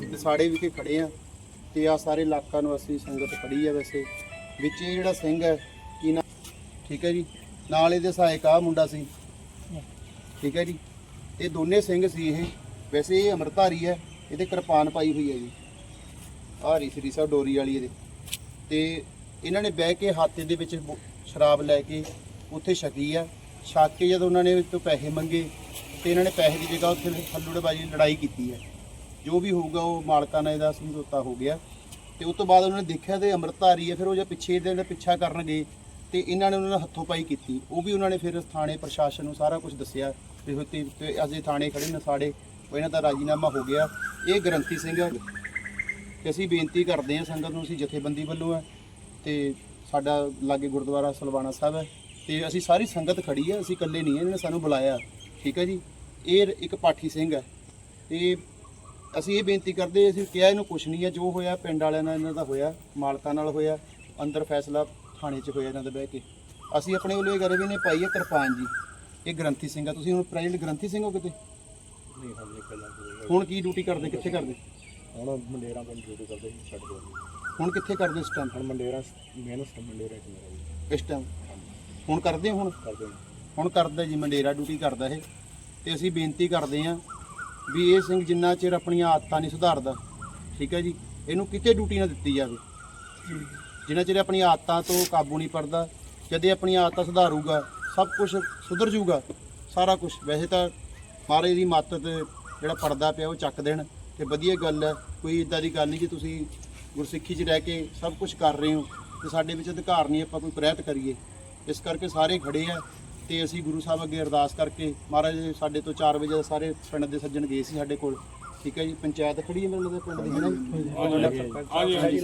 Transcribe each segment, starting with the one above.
ਤੇ ਸਾੜੇ ਵਿਖੇ ਖੜੇ ਆ ਤੇ ਆ ਸਾਰੇ ਇਲਾਕਾ ਅਸੀਂ ਸੰਗਤ ਖੜੀ ਆ ਵੈਸੇ। ਵਿੱਚ ਇਹ ਜਿਹੜਾ ਸਿੰਘ ਹੈ, ਕੀ ਨਾ ਠੀਕ ਹੈ ਜੀ। ਨਾਲ ਇਹਦੇ ਸਹਾਇਕ ਆ ਮੁੰਡਾ ਸੀ। ਠੀਕ ਹੈ ਜੀ। ਇਹ ਦੋਨੇ ਸਿੰਘ ਸੀ ਇਹ। ਵੈਸੇ ਇਹ ਅਮਰਧਾਰੀ ਹੈ। ਇਹਦੇ ਕਿਰਪਾਨ ਪਾਈ ਹੋਈ ਹੈ ਜੀ। ਆਹ ਰੀ ਸ੍ਰੀ ਸਾਹਿਬ ਡੋਰੀ ਵਾਲੀ ਇਹਦੇ। ਤੇ ਇਹਨਾਂ ਨੇ ਬਹਿ ਕੇ ਹਾਤੇ ਦੇ ਵਿੱਚ ਸ਼ਰਾਬ ਲੈ ਕੇ ਉੱਥੇ ਛਕੀ ਆ। ਛਕ ਕੇ ਜਦੋਂ ਉਹਨਾਂ ਨੇ ਤੋਂ ਪੈਸੇ ਮੰਗੇ, ਤੇ ਇਹਨਾਂ ਨੇ ਪੈਸੇ ਦੀ ਜਗ੍ਹਾ ਉੱਥੇ ਹੱਲੂੜਬਾਜੀ ਲੜਾਈ ਕੀਤੀ ਹੈ। ਜੋ ਵੀ ਹੋਊਗਾ ਉਹ ਮਾਲਕਾਂ ਨਾਲ ਇਹਦਾ ਸਮਝੌਤਾ ਹੋ ਗਿਆ। ਤੇ ਉਸ ਤੋਂ ਬਾਅਦ ਉਹਨਾਂ ਨੇ ਦੇਖਿਆ ਤੇ ਅੰਮ੍ਰਿਤਧਾਰੀ ਹੈ ਫਿਰ ਉਹ ਜੇ ਪਿੱਛੇ ਇਹਦੇ ਨਾਲ ਪਿੱਛਾ ਕਰਨਗੇ ਤੇ ਇਹਨਾਂ ਨੇ ਉਹਨਾਂ ਨਾਲ ਹੱਥੋਂ ਪਾਈ ਕੀਤੀ। ਉਹ ਵੀ ਉਹਨਾਂ ਨੇ ਫਿਰ ਥਾਣੇ ਪ੍ਰਸ਼ਾਸਨ ਨੂੰ ਸਾਰਾ ਕੁਝ ਦੱਸਿਆ ਵੀ ਉਹ ਤੇ ਅਸੀਂ ਥਾਣੇ ਖੜੇ ਨੇ ਸਾਡੇ, ਉਹ ਇਹਨਾਂ ਦਾ ਰਾਜੀਨਾਮਾ ਹੋ ਗਿਆ। ਇਹ ਗਰੰਤੀ ਸਿੰਘ ਹੈ ਕਿ ਅਸੀਂ ਬੇਨਤੀ ਕਰਦੇ ਹਾਂ ਸੰਗਤ ਨੂੰ, ਅਸੀਂ ਜਥੇਬੰਦੀ ਵੱਲੋਂ ਹੈ ਤੇ ਸਾਡਾ ਲਾਗੇ ਗੁਰਦੁਆਰਾ ਸਲਵਾਣਾ ਸਾਹਿਬ ਹੈ ਤੇ ਅਸੀਂ ਸਾਰੀ ਸੰਗਤ ਖੜੀ ਹੈ ਅਸੀਂ ਇਕੱਲੇ ਨਹੀਂ ਹੈ ਇਹਨਾਂ ਨੇ ਸਾਨੂੰ ਬੁਲਾਇਆ। ਠੀਕ ਹੈ ਜੀ? ਇਹ ਇੱਕ ਪਾਠੀ ਸਿੰਘ ਹੈ ਤੇ ਅਸੀਂ ਇਹ ਬੇਨਤੀ ਕਰਦੇ ਅਸੀਂ ਕਿਹਾ ਇਹਨੂੰ ਕੁਛ ਨਹੀਂ ਹੈ ਜੋ ਹੋਇਆ ਪਿੰਡ ਵਾਲਿਆਂ ਨਾਲ ਇਹਨਾਂ ਦਾ ਹੋਇਆ ਮਾਲਕਾਂ ਨਾਲ ਹੋਇਆ ਅੰਦਰ ਫੈਸਲਾ ਥਾਣੇ 'ਚ ਹੋਇਆ ਇਹਨਾਂ ਦਾ ਬਹਿ ਕੇ। ਅਸੀਂ ਆਪਣੇ ਵੱਲੋਂ ਇਹ ਕਰੇ ਵੀ ਨੇ ਪਾਈ ਹੈ ਕਿਰਪਾਨ ਜੀ ਇਹ ਗ੍ਰੰਥੀ ਸਿੰਘ ਆ। ਤੁਸੀਂ ਹੁਣ ਪ੍ਰੈਜ਼ੈਂਟ ਗ੍ਰੰਥੀ ਸਿੰਘ ਹੋ ਕਿਤੇ? ਨਹੀਂ ਪਹਿਲਾਂ ਹੁਣ ਕੀ ਡਿਊਟੀ ਕਰਦੇ ਕਿੱਥੇ ਕਰਦੇ? ਹੁਣ ਮੰਡੇਰਾਂ ਤੋਂ ਡਿਊਟੀ ਕਰਦੇ ਸੀ ਛੱਡ ਦੋ ਹੁਣ ਕਿੱਥੇ ਕਰਦੇ ਇਸ ਟਾਈਮ ਹੁਣ ਮੰਡੇਰਾਂ ਮੇਨ ਸਟਮ ਮੰਡੇਰਾਂ ਚ ਮੇਰਾ ਜੀ ਇਸ ਟਾਈਮ ਹੁਣ ਕਰਦੇ ਹੋ ਹੁਣ? ਕਰਦੇ ਹੁਣ ਕਰਦਾ ਜੀ ਮੰਡੇਰਾ ਡਿਊਟੀ ਕਰਦਾ ਇਹ। ਤੇ ਅਸੀਂ ਬੇਨਤੀ ਕਰਦੇ ਹਾਂ ਵੀ ਇਹ ਸਿੰਘ ਜਿੰਨਾ ਚਿਰ ਆਪਣੀਆਂ ਆਦਤਾਂ ਨਹੀਂ ਸੁਧਾਰਦਾ, ਠੀਕ ਹੈ ਜੀ, ਇਹਨੂੰ ਕਿਤੇ ਡਿਊਟੀ ਨਾ ਦਿੱਤੀ ਜਾਵੇ। ਜਿੰਨਾ ਚਿਰ ਆਪਣੀਆਂ ਆਦਤਾਂ ਤੋਂ ਕਾਬੂ ਨਹੀਂ ਪੜਦਾ, ਜਦ ਆਪਣੀਆਂ ਆਦਤਾਂ ਸੁਧਾਰੂਗਾ, ਸਭ ਕੁਝ ਸੁਧਰ ਜਾਊਗਾ, ਸਾਰਾ ਕੁਝ ਵੈਸੇ ਤਾਂ ਮਹਾਰਾਜ ਦੀ ਮੱਤ ਤੇ ਜਿਹੜਾ ਪਰਦਾ ਪਿਆ ਉਹ ਚੱਕ ਦੇਣ, ਤੇ ਵਧੀਆ ਗੱਲ ਹੈ, ਕੋਈ ਇਦਾਂ ਦੀ ਗੱਲ ਨਹੀਂ ਕਿ ਤੁਸੀਂ ਗੁਰਸਿੱਖੀ 'ਚ ਰਹਿ ਕੇ ਸਭ ਕੁਝ ਕਰ ਰਹੇ ਹੋ, ਤੇ ਸਾਡੇ ਵਿੱਚ ਅਧਿਕਾਰ ਨਹੀਂ, ਆਪਾਂ ਕੋਈ ਪ੍ਰੈਤ ਕਰੀਏ। ਇਸ ਕਰਕੇ ਸਾਰੇ ਖੜੇ ਆ ਤੇ ਅਸੀਂ ਗੁਰੂ ਸਾਹਿਬ ਅੱਗੇ ਅਰਦਾਸ ਕਰਕੇ ਮਹਾਰਾਜ ਸਾਡੇ ਤੋਂ 4 ਵਜੇ ਸਾਰੇ ਪਿੰਡ ਦੇ ਸੱਜਣ ਗਏ ਸੀ ਸਾਡੇ ਕੋਲ। ਠੀਕ ਹੈ ਜੀ ਪੰਚਾਇਤ ਖੜੀ ਹੈ ਮੇਰੇ ਪਿੰਡ ਦੀ ਹੈ ਨਾ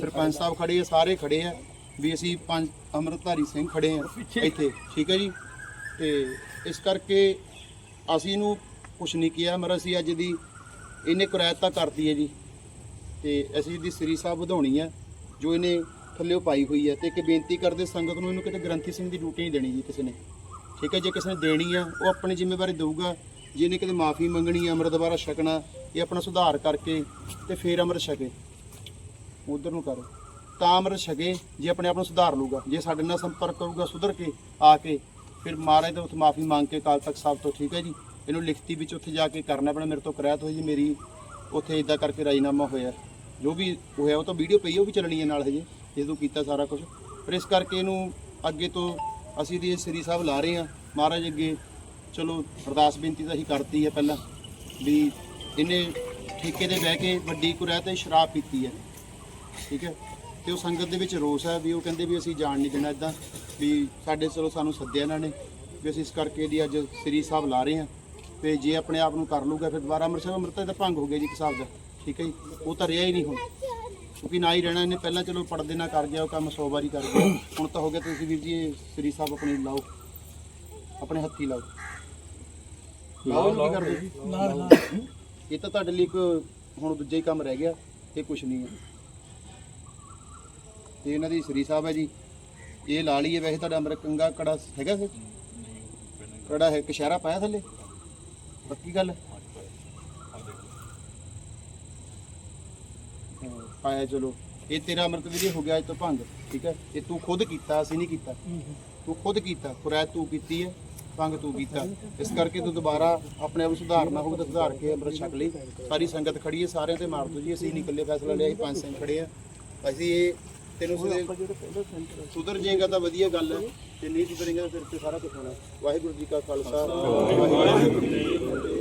ਸਰਪੰਚ ਸਾਹਿਬ ਖੜੇ ਆ ਸਾਰੇ ਖੜੇ ਆ ਵੀ ਅਸੀਂ ਪੰਜ ਅੰਮ੍ਰਿਤਧਾਰੀ ਸਿੰਘ ਖੜੇ ਆ ਇੱਥੇ ਠੀਕ ਹੈ ਜੀ? ਤੇ ਇਸ ਕਰਕੇ ਅਸੀਂ ਇਹਨੂੰ ਕੁਛ ਨਹੀਂ ਕਿਹਾ ਮਰ ਅਸੀਂ ਅੱਜ ਦੀ ਇਹਨੇ ਕੁਰੈਤ ਤਾਂ ਕਰਦੀ ਹੈ ਜੀ। ਤੇ ਅਸੀਂ ਇਹਦੀ ਸ੍ਰੀ ਸਾਹਿਬ ਵਧਾਉਣੀ ਹੈ ਜੋ ਇਹਨੇ ਥੱਲੇੋਂ ਪਾਈ ਹੋਈ ਹੈ ਤੇ ਇੱਕ ਬੇਨਤੀ ਕਰਦੇ ਸੰਗਤ ਨੂੰ ਇਹਨੂੰ ਕਿਤੇ ਗ੍ਰੰਥੀ ਸਿੰਘ ਦੀ ਡਿਊਟੀ ਨਹੀਂ ਦੇਣੀ ਜੀ ਕਿਸੇ ਨੇ। ਠੀਕ ਹੈ, ਜੇ ਕਿਸੇ ਨੇ ਦੇਣੀ ਆ, ਉਹ ਆਪਣੀ ਜ਼ਿੰਮੇਵਾਰੀ ਦੇਊਗਾ। ਜੇ ਇਹਨੇ ਕਿਤੇ ਮਾਫੀ ਮੰਗਣੀ ਹੈ ਅੰਮ੍ਰਿਤ ਦੁਬਾਰਾ ਛਕਣਾ, ਇਹ ਆਪਣਾ ਸੁਧਾਰ ਕਰਕੇ ਤੇ ਫੇਰ ਅੰਮ੍ਰਿਤ ਛਕੇ। ਉਧਰ ਨੂੰ ਕਰੋ। ਤਾਂ ਅੰਮ੍ਰਿਤ ਛਕੇ, ਜੇ ਆਪਣੇ ਆਪ ਨੂੰ ਸੁਧਾਰ ਲੂਗਾ ਜੇ ਸਾਡੇ ਨਾਲ ਸੰਪਰਕ ਕਰੂਗਾ ਸੁਧਰ ਕੇ, ਆ ਕੇ, ਫਿਰ ਮਹਾਰਾਜ ਤੋਂ ਉੱਥੇ ਮਾਫੀ ਮੰਗ ਕੇ ਕਾਲ ਤੱਕ ਸਾਹਿਬ ਤੋਂ, ਠੀਕ ਹੈ ਜੀ? ਇਹਨੂੰ ਲਿਖਤੀ ਵਿੱਚ ਉੱਥੇ ਜਾ ਕੇ ਕਰਨਾ ਪੈਣਾ, ਮੇਰੇ ਤੋਂ ਕਰਾਇਤ ਹੋਈ ਜੀ ਮੇਰੀ। ਉੱਥੇ ਇਦਾਂ ਕਰਕੇ ਰਾਜੀਨਾਮਾ ਹੋਇਆ। ਜੋ ਵੀ ਹੋਇਆ, ਉਹ ਤਾਂ ਵੀਡੀਓ ਪਈ ਉਹ ਵੀ ਚੱਲਣੀ ਹੈ ਨਾਲ ਹਜੇ। ਜਦੋਂ ਕੀਤਾ ਸਾਰਾ ਕੁਝ ਪਰ ਇਸ ਕਰਕੇ ਇਹਨੂੰ ਅੱਗੇ ਤੋਂ ਅਸੀਂ ਦੀ ਸ੍ਰੀ ਸਾਹਿਬ ਲਾ ਰਹੇ ਹਾਂ। ਮਹਾਰਾਜ ਅੱਗੇ ਚਲੋ ਅਰਦਾਸ ਬੇਨਤੀ ਤਾਂ ਅਸੀਂ ਕਰਤੀ ਹੈ ਪਹਿਲਾਂ ਵੀ ਇਹਨੇ ਠੇਕੇ ਤੇ ਬਹਿ ਕੇ ਵੱਡੀ ਕੁਰੈ ਤੇ ਸ਼ਰਾਬ ਪੀਤੀ ਹੈ। ਠੀਕ ਹੈ? ਤੇ ਉਹ ਸੰਗਤ ਦੇ ਵਿੱਚ ਰੋਸ ਹੈ ਵੀ ਉਹ ਕਹਿੰਦੇ ਵੀ ਅਸੀਂ ਜਾਣ ਨਹੀਂ ਦੇਣਾ ਇਦਾਂ, ਵੀ ਸਾਡੇ ਚਲੋ ਸਾਨੂੰ ਸੱਦਿਆ ਇਹਨਾਂ ਨੇ ਵੀ ਅਸੀਂ ਇਸ ਕਰਕੇ ਇਹਦੀ ਅੱਜ ਸ੍ਰੀ ਸਾਹਿਬ ਲਾ ਰਹੇ ਹਾਂ। ਤੇ ਜੇ ਆਪਣੇ ਆਪ ਨੂੰ ਕਰ ਲੂਗਾ ਫਿਰ ਦੁਬਾਰਾ ਅੰਮ੍ਰਿਤਸਰ ਅੰਮ੍ਰਿਤ ਦਾ ਭੰਗ ਹੋ ਗਿਆ ਜੀ ਇੱਕ ਹਿਸਾਬ ਦਾ। ਠੀਕ ਹੈ ਜੀ? ਉਹ ਤਾਂ ਰਿਹਾ ਹੀ ਨਹੀਂ ਹੁਣ। ਕਿਉਂਕਿ ਨਾ ਹੀ ਰਹਿਣਾ ਇਹਨੇ। ਪਹਿਲਾਂ ਚਲੋ ਪੜਦੇ ਨਾ ਕਰ ਗਿਆ ਉਹ ਕੰਮ 100 ਵਾਰੀ ਕਰ ਗਿਆ। ਹੁਣ ਤਾਂ ਹੋ ਗਿਆ ਤੁਸੀਂ ਵੀਰ ਜੀ ਇਹ ਸ੍ਰੀ ਸਾਹਿਬ ਆਪਣੀ ਲਾਓ। ਆਪਣੇ ਹੱਥੀ ਲਾਓ। ਲਾਓ ਕੀ ਕਰਦੇ ਜੀ ਇਹ ਤਾਂ ਤੁਹਾਡੇ ਲਈ ਇੱਕ ਹੁਣ ਦੂਜਾ ਹੀ ਕੰਮ ਰਹਿ ਗਿਆ ਇਹ ਕੁਝ ਨਹੀਂ ਹੈ। ਤੇ ਇਹਨਾਂ ਦੀ ਸ੍ਰੀ ਸਾਹਿਬ ਹੈ ਜੀ। ਇਹ ਲਾ ਲਈ ਹੈ। ਵੈਸੇ ਤੁਹਾਡਾ ਅੰਦਰ ਕੰਗਾ ਕੜਾ ਹੈਗਾ ਸੀ? ਕੜਾ ਹੈ ਕਸ਼ਹਿਰਾ ਪਾਇਆ ਥੱਲੇ? ਪੱਕੀ ਗੱਲ? ਹੈ ਪਾਇਆ ਚਲੋ। ਇਹ ਤੇਰਾ ਅੰਮ੍ਰਿਤ ਵੀਰੇ ਹੋ ਗਿਆ ਅੱਜ ਤੋਂ ਭੰਗ ਠੀਕ ਹੈ? ਇਹ ਤੂੰ ਖੁਦ ਕੀਤਾ ਅਸੀਂ ਨਹੀਂ ਕੀਤਾ। ਤੂੰ ਖੁਦ ਕੀਤਾ ਕੁਰੈਤ ਤੂੰ ਕੀਤੀ ਹੈ ਭੰਗ ਤੂੰ ਕੀਤਾ। ਇਸ ਕਰਕੇ ਤੂੰ ਦੁਬਾਰਾ ਆਪਣੇ ਆਪ ਨੂੰ ਸੁਧਾਰਨਾ ਹੋਊਗਾ ਤਾਂ ਸੁਧਾਰ ਕੇ ਅੰਮ੍ਰਿਤ ਛਕ ਲਈ। ਸਾਰੀ ਸੰਗਤ ਖੜੀ ਹੈ ਸਾਰਿਆਂ ਤੇ ਮਾਰ ਦੋ ਜੀ। ਅਸੀਂ ਨਹੀਂ ਇਕੱਲੇ ਫੈਸਲਾ ਲਿਆ ਅਸੀਂ ਪੰਜ ਸਿੰਘ ਖੜੇ ਆ। ਅਸੀਂ ਇਹ ਤੈਨੂੰ ਸੁਧਰ- ਸੁਧਰ ਜਾਏਗਾ ਤਾਂ ਵਧੀਆ ਗੱਲ ਹੈ। ਤੇ ਨਹੀਂ ਸੁਧਰੇਗਾ ਫਿਰ ਤੇ ਸਾਰਾ ਕੁਝ ਹੋਣਾ। ਵਾਹਿਗੁਰੂ ਜੀ ਕਾ ਖਾਲਸਾ। ਵਾਹਿਗੁਰੂ ਜੀ ਕੀ ਫਤਿਹ।